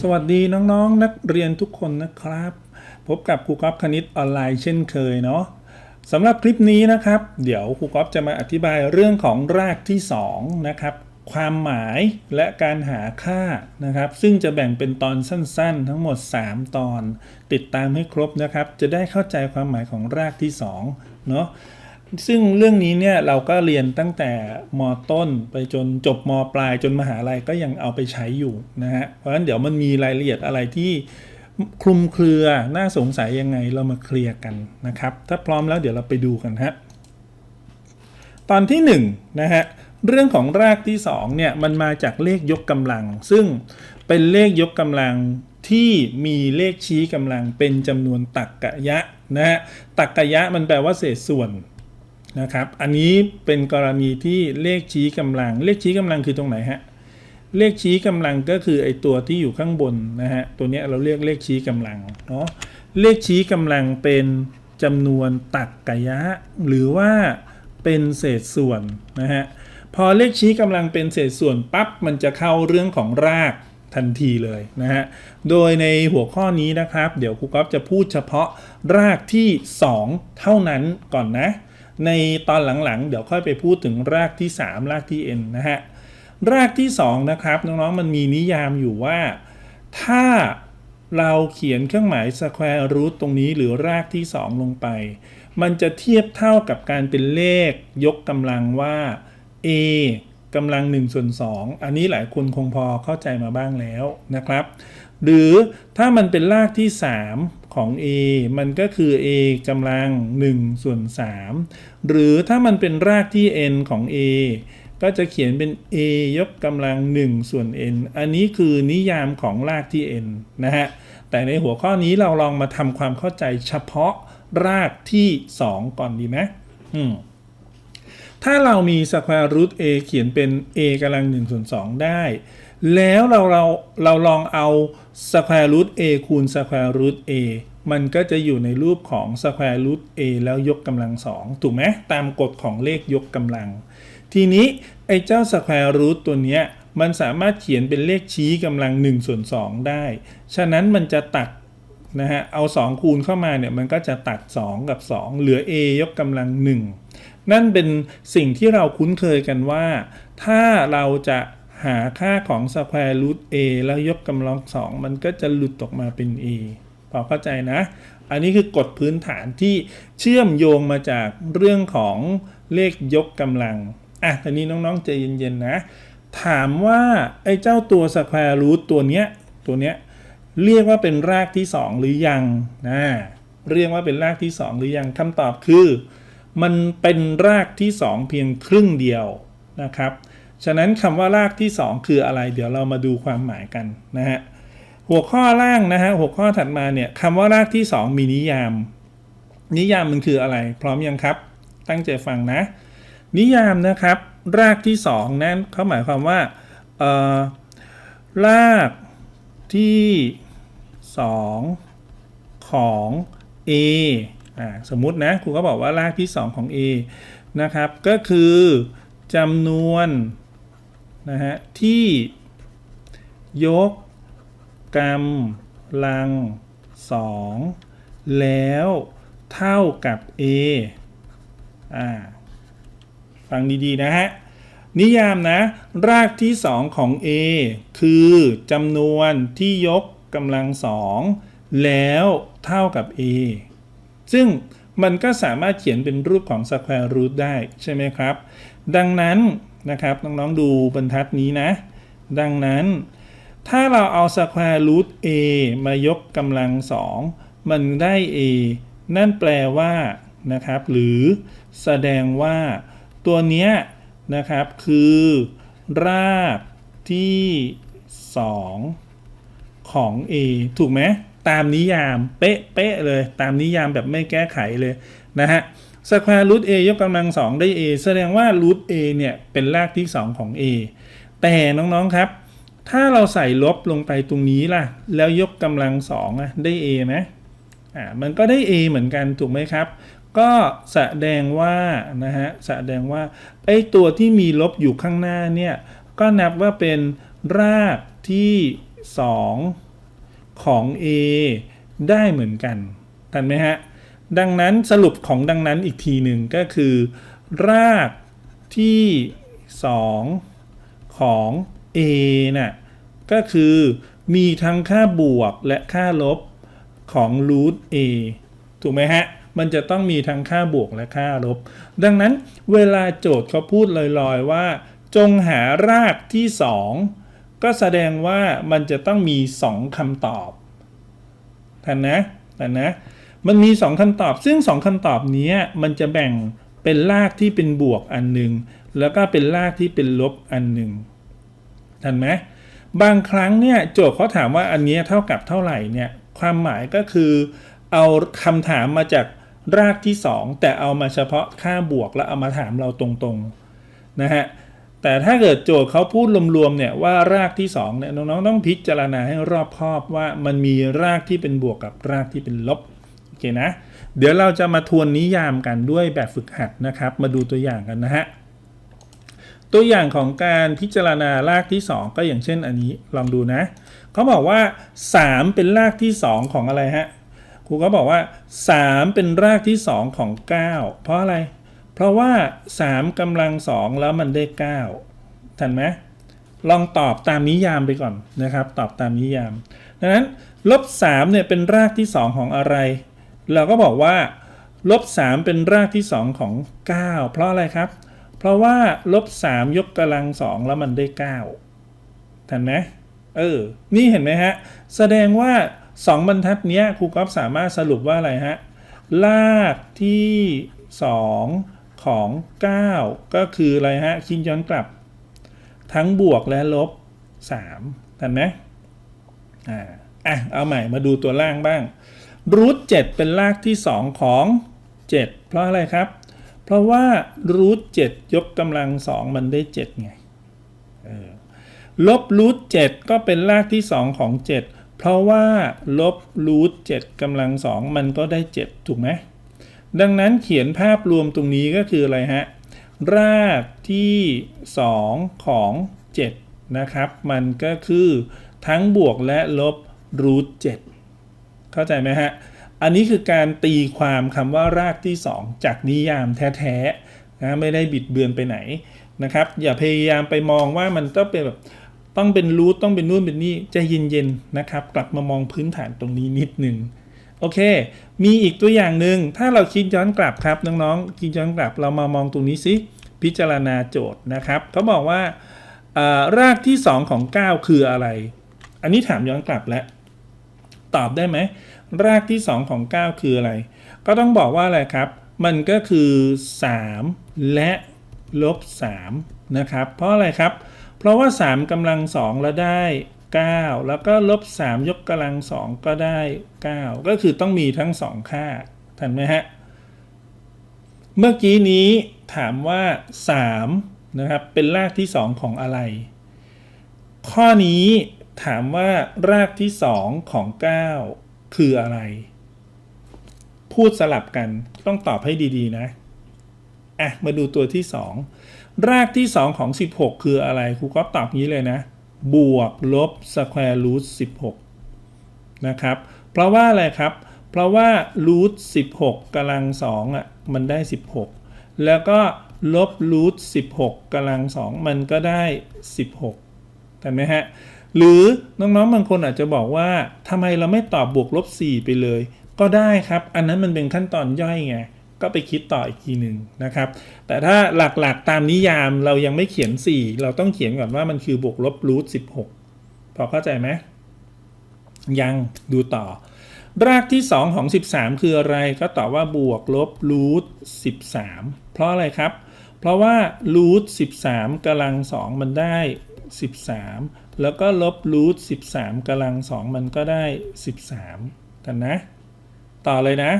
สวัสดีน้องๆนักเรียนทุกคนนะครับ พบกับครูก๊อฟคณิตออนไลน์เช่นเคยเนาะสำหรับคลิปนี้นะครับ เดี๋ยวครูก๊อฟจะมาอธิบายเรื่องของรากที่2นะครับความหมายและการหาค่านะครับ ซึ่งจะแบ่งเป็นตอนสั้นๆ ทั้งหมด 3 ตอน ติดตามให้ครบนะครับ จะได้เข้าใจความหมายของรากที่2เนาะ ซึ่งเรื่องนี้เนี่ยเราก็เรียนตั้งแต่มต้นไปจนจบมปลายจนมหาลัยก็ยังเอาไปใช้อยู่นะฮะเพราะฉะนั้นเดี๋ยวมันมีรายละเอียดอะไรที่คลุมเครือน่าสงสัยยังไงเรามาเคลียร์กันนะครับ ถ้าพร้อมแล้วเดี๋ยวเราไปดูกันฮะตอนที่1นงนะฮะเรื่องของรากที่2เนี่ยมันมาจากเลขยกกำลัง ซึ่งเป็นเลขยกกำลังที่มีเลขชี้กำลังเป็นจำนวนตักกะยะนะฮะตักกะยะมันแปลว่าเศษส่วน นะครับ อันนี้เป็นกรณีที่เลขชี้กำลัง เลขชี้กำลังคือตรงไหนฮะ เลขชี้กำลังก็คือไอตัวที่อยู่ข้างบนนะฮะ ตัวนี้เราเรียกเลขชี้กำลังเนาะ เลขชี้กำลังเป็นจำนวนตักกยะ หรือว่าเป็นเศษส่วนนะฮะ พอเลขชี้กำลังเป็นเศษส่วนปั๊บมันจะเข้าเรื่องของรากทันทีเลยนะฮะ โดยในหัวข้อนี้นะครับ เดี๋ยวครูก๊อฟจะพูดเฉพาะรากที่ 2 เท่านั้นก่อนนะ ในตอนหลังๆ เดี๋ยวค่อยไปพูดถึงรากที่ 3 รากที่ n นะฮะ รากที่ 2 นะครับ น้องๆ มันมีนิยามอยู่ว่า ถ้าเราเขียนเครื่องหมาย square root ตรงนี้หรือรากที่ 2 ลงไป มันจะเทียบเท่ากับการเป็นเลขยกกำลังว่า a กำลัง1ส่วน2อันนี้หลายคนคงพอเข้าใจมาบ้างแล้วนะครับ หรือถ้ามันเป็นรากที่ 3 ของ a มันก็คือ a กำลัง1ส่วน3หรือถ้ามันเป็นรากที่ n ของ a ก็จะเขียนเป็น a ยกกำลัง 1 ส่วน n อันนี้คือนิยามของรากที่ n นะฮะ แต่ในหัวข้อนี้เราลองมาทำความเข้าใจเฉพาะรากที่ 2 ก่อนดีไหมอืมถ้าเรามี square root a เขียนเป็น a กำลัง1ส่วน2ได้ แล้วเราเราเราลองเอา square root a คูณ square root a มันก็จะอยู่ในรูปของ square root a แล้วยกกำลังสองถูกไหมตามกฎของเลขยกกำลัง ทีนี้ไอ้เจ้า square root ตัวเนี้ยมันสามารถเขียนเป็นเลขชี้กำลัง1ส่วน2ได้ ฉะนั้นมันจะตัดนะฮะเอา 2 คูณเข้ามาเนี่ยมันก็จะตัด 2 กับ 2 เหลือ a ยกกำลัง 1 นั่นเป็นสิ่งที่เราคุ้นเคยกันว่า ถ้าเราจะ หาค่าของ square root a แล้วยกกำลัง2มันก็จะหลุดออกมาเป็น a พอเข้าใจนะ อันนี้คือกฎพื้นฐานที่เชื่อมโยงมาจากเรื่องของเลขยกกำลัง อะตอนนี้น้องๆใจเย็นๆนะ ถามว่าไอ้เจ้าตัว square root ตัวเนี้ย ตัวเนี้ยเรียกว่าเป็นรากที่ 2 หรือยังนะเรียกว่าเป็นรากที่ 2 หรือยังคำตอบคือ มันเป็นรากที่ 2 เพียงครึ่งเดียวนะครับ ฉะนั้นคำว่ารากที่ 2 คืออะไร เดี๋ยวเรามาดูความหมายกันนะฮะหัวข้อล่างนะฮะหัวข้อถัดมาเนี่ยคำว่ารากที่ 2 มีนิยาม นิยามมันคืออะไร พร้อมยังครับ ตั้งใจฟังนะ นิยามนะครับ รากที่ 2 นั้นเขาหมายความว่าเอ่อรากที่ 2 ของ A อ่าสมมุตินะครูก็บอกว่ารากที่ 2 ของ A นะครับ ก็คือจำนวน นะฮะที่ยกกำลัง2แล้วเท่ากับ A อ่าฟังดีๆนะฮะ นิยามนะ รากที่ 2 ของ A คือจำนวนที่ยกกำลังสองแล้วเท่ากับ A ซึ่งมันก็สามารถเขียนเป็นรูปของ square root ได้ใช่ไหมครับ ดังนั้น นะครับน้องๆดูบรรทัดนี้นะ ดังนั้น ถ้าเราเอา square root a มายกกำลังสองมันได้ a นั่นแปลว่านะครับ หรือแสดงว่าตัวเนี้ยนะครับคือ รากที่ 2 ของ A ถูกไหมตามนิยามเป๊ะเป๊ะเลย ตามนิยามแบบไม่แก้ไขเลยนะฮะ square root a ยกกำลังสองได้ a แสดงว่า root a เนี่ยเป็นรากที่ 2 ของ a แต่น้องๆครับ ถ้าเราใส่ลบลงไปตรงนี้ล่ะ แล้วยกกำลังสองอะได้ a ไหมอ่ามันก็ได้ a เหมือนกันถูกไหมครับ ก็แสดงว่านะฮะแสดงว่าไอตัวที่มีลบอยู่ข้างหน้าเนี่ยก็นับว่าเป็นรากที่ 2 ของ a ได้เหมือนกันทันไหมฮะ ดังนั้นสรุปของดังนั้นอีกทีหนึ่งก็คือ รากที่ 2 ของ a น่ะก็คือมีทั้งค่าบวกและค่าลบของ root a ถูกไหมฮะ มันจะต้องมีทั้งค่าบวกและค่าลบ ดังนั้นเวลาโจทย์เขาพูดลอยๆว่า จงหารากที่ 2 ก็แสดงว่ามันจะต้องมี 2คำตอบทันนะทันนะ มันมี 2คำตอบ ซึ่ง 2คำตอบนี้มันจะแบ่งเป็นรากที่เป็นบวกอันหนึ่งแล้วก็เป็นรากที่เป็นลบอันหนึ่งทันไหมบางครั้งเนี่ยโจทย์เขาถามว่าอันนี้เท่ากับเท่าไหร่เนี่ยความหมายก็คือเอาคำถามมาจากรากที่ 2 แต่เอามาเฉพาะค่าบวกแล้วเอามาถามเราตรงๆนะฮะแต่ถ้าเกิดโจทย์เขาพูดรวมๆเนี่ยว่ารากที่2เนี่ยน้องๆต้องพิจารณาให้รอบคอบว่ามันมีรากที่เป็นบวกกับรากที่เป็นลบ อเคนะเดี๋ยวเราจะมาทวนนิยามกันด้วยแบบฝึกหัดนะครับ มาดูตัวอย่างกันนะฮะตัวอย่างของการพิจารณารากที่ 2 ก็อย่างเช่นอันนี้ลองดูนะเขาบอกว่า 3 เป็นรากที่ 2 ของอะไรฮะครูก็บอกว่า 3 เป็นรากที่ 2 ของ 9 เพราะอะไร เพราะว่า 3กำลัง 2 แล้วมันได้9ทันไหมลองตอบตามนิยามไปก่อนนะครับ ตอบตามนิยาม ดังนั้นลบ3เนี่ยเป็นรากที่ 2 ของอะไร เราก็บอกว่าลบ3เป็นรากที่ 2 ของ 9 เพราะอะไรครับ เพราะว่าลบ3ยกกำลัง 2 แล้วมันได้9ทันไหมเออ นี่เห็นไหมฮะ แสดงว่า 2 บรรทัดนี้ครูก๊อฟสามารถสรุปว่าอะไรฮะ รากที่ 2 ของ 9 ก็คืออะไรฮะ คิดย้อนกลับ ทั้งบวกและลบ 3ทันไหมอ่าอะเอาใหม่มาดูตัวล่างบ้าง รูท7เป็นรากที่ 2 ของ 7 เพราะอะไรครับ เพราะว่ารูท7ยกกำลัง 2 มันได้ 7 ไงลบรูท7ก็เป็นรากที่ 2 ของ 7 เพราะว่าลบรูท7กำลัง 2 มันก็ได้ 7 ถูกไหมดังนั้นเขียนภาพรวมตรงนี้ก็คืออะไรฮะ รากที่ 2 ของ 7 นะครับ มันก็คือทั้งบวกและลบรูท7 เข้าใจไหมฮะ อันนี้คือการตีความคำว่ารากที่ 2 จากนิยามแท้ๆนะไม่ได้บิดเบือนไปไหนนะครับ อย่าพยายามไปมองว่ามันต้องเป็นแบบต้องเป็นรูทต้องเป็นนู่นเป็นนี่ใจะเย็นๆนะครับ กลับมามองพื้นฐานตรงนี้นิดหนึ่งโอเค มีอีกตัวอย่างหนึ่งถ้าเราคิดย้อนกลับครับน้องๆคิดย้อนกลับเรามามองตรงนี้สิพิจารณาโจทย์นะครับเขาบอกว่าอ่ารากที่ 2 ของ 9 คืออะไร อันนี้ถามย้อนกลับแล้ว ตอบได้ไหม รากที่ 2 ของ 9 คืออะไร ก็ต้องบอกว่าอะไรครับ มันก็คือ 3 และลบ3นะครับ เพราะอะไรครับ เพราะว่า 3กำลัง 2 แล้วได้ 9 แล้วก็ลบ 3 ยกกำลัง 2 ก็ได้ 9 ก็คือต้องมีทั้ง 2 ค่าทันไหมฮะ เมื่อกี้นี้ถามว่า 3 นะครับ เป็นรากที่ 2 ของอะไร ข้อนี้ ถามว่ารากที่2ของ 9 คืออะไร พูดสลับกันต้องตอบให้ดีๆ นะ อะ มาดูตัวที่ 2 รากที่ 2 ของ 16 คืออะไร ครูก็ตอบงี้เลยนะ บวกลบสแควร์รูท16 นะครับ เพราะว่าอะไรครับ เพราะว่ารูท16กำลัง2อะ มันได้ 16 แล้วก็ลบรูท16กำลัง2มันก็ได้ 16แต่ไหมฮะ หรือน้องๆบางคนอาจจะบอกว่าทำไมเราไม่ตอบบวกลบ 4 ไปเลย ก็ได้ครับ อันนั้นมันเป็นขั้นตอนย่อยไงก็ไปคิดต่ออีกทีหนึ่งนะครับ แต่ถ้าหลักๆตามนิยามเรายังไม่เขียน 4 เราต้องเขียนก่อนว่ามันคือบวกลบรูท16 พอเข้าใจไหมยังดูต่อ รากที่ 2 ของ 13 คืออะไรก็ตอบว่าบวกลบรูท13 เพราะอะไรครับ เพราะว่ารูท13กำลัง 2 มันได้ 13 แล้วก็ลบรูท13กำลัง2มันก็ได้ 13 กันนะ ต่อเลยนะ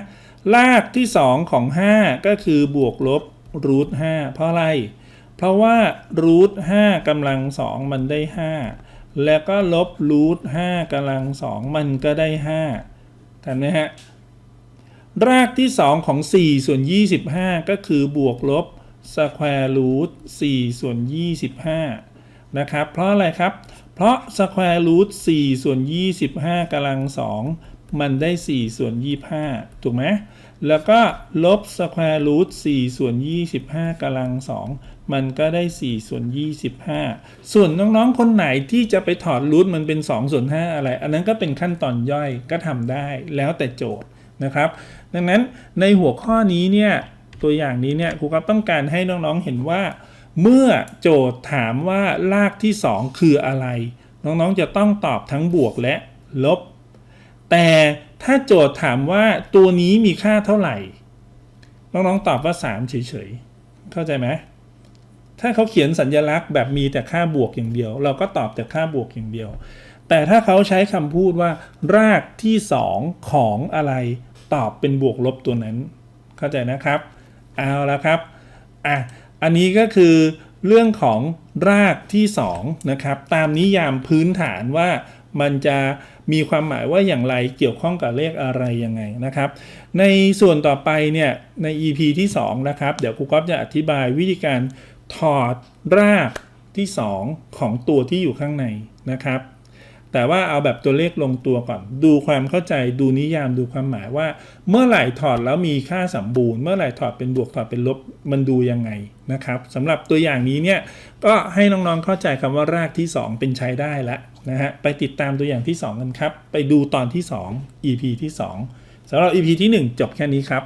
รากที่ 2 ของ 5 ก็คือบวกลบรูท5เพราะอะไร เพราะว่ารูท5กำลัง2มันได้ 5 แล้วก็ลบรูท5กำลัง2มันก็ได้5ทันไหมฮะ รากที่ 2 ของ 4 ส่วน 25 ก็คือบวกลบสแควร์รูท4ส่วน 25 นะครับ เพราะอะไรครับ เพราะ square root 4ส่วน 25กำลัง 2 มันได้ 4 ส่วน 25 ถูกไหมแล้วก็ลบ square root 4ส่วน 25กำลัง 2 มันก็ได้ 4 ส่วน 25 ส่วนน้องๆ คนไหนที่จะไปถอดรูทมันเป็น 2 ส่วน 5 อะไร อันนั้นก็เป็นขั้นตอนย่อยก็ทำได้แล้วแต่โจทย์นะครับ ดังนั้นในหัวข้อนี้เนี่ย ตัวอย่างนี้เนี่ยครูครับต้องการให้น้องๆเห็นว่า เมื่อโจทย์ถามว่ารากที่ 2 คืออะไร น้องๆจะต้องตอบทั้งบวกและลบ แต่ถ้าโจทย์ถามว่าตัวนี้มีค่าเท่าไหร่ น้องๆตอบว่า 3 เฉยๆ เข้าใจไหมถ้าเขาเขียนสัญญลักษณ์แบบมีแต่ค่าบวกอย่างเดียว เราก็ตอบแต่ค่าบวกอย่างเดียว แต่ถ้าเขาใช้คำพูดว่า รากที่ 2 ของอะไร ตอบเป็นบวกลบตัวนั้น เข้าใจนะครับ เอาละครับอะ อันนี้ก็คือเรื่องของรากที่2นะครับตามนิยามพื้นฐานว่ามันจะมีความหมายว่าอย่างไรเกี่ยวข้องกับเลขอะไรยังไงนะครับ ในส่วนต่อไปเนี่ยใน EP ที่2นะครับเดี๋ยวครูก๊อฟจะอธิบายวิธีการถอดรากที่ 2 ของตัวที่อยู่ข้างในนะครับ แต่ว่าเอาแบบตัวเลขลงตัวก่อน ดูความเข้าใจดูนิยามดูความหมายว่า เมื่อไหร่ถอดแล้วมีค่าสมบูรณ์ เมื่อไหร่ถอดเป็นบวกถอดเป็นลบมันดูยังไงนะครับสำหรับตัวอย่างนี้เนี่ยก็ให้น้องๆเข้าใจคำว่ารากที่ 2 เป็นใช้ได้แล้วนะฮะไปติดตามตัวอย่างที่ 2 กันครับ ไปดูตอนที่ 2 EP ที่ 2สำหรับ EP ที่ 1 จบแค่นี้ครับ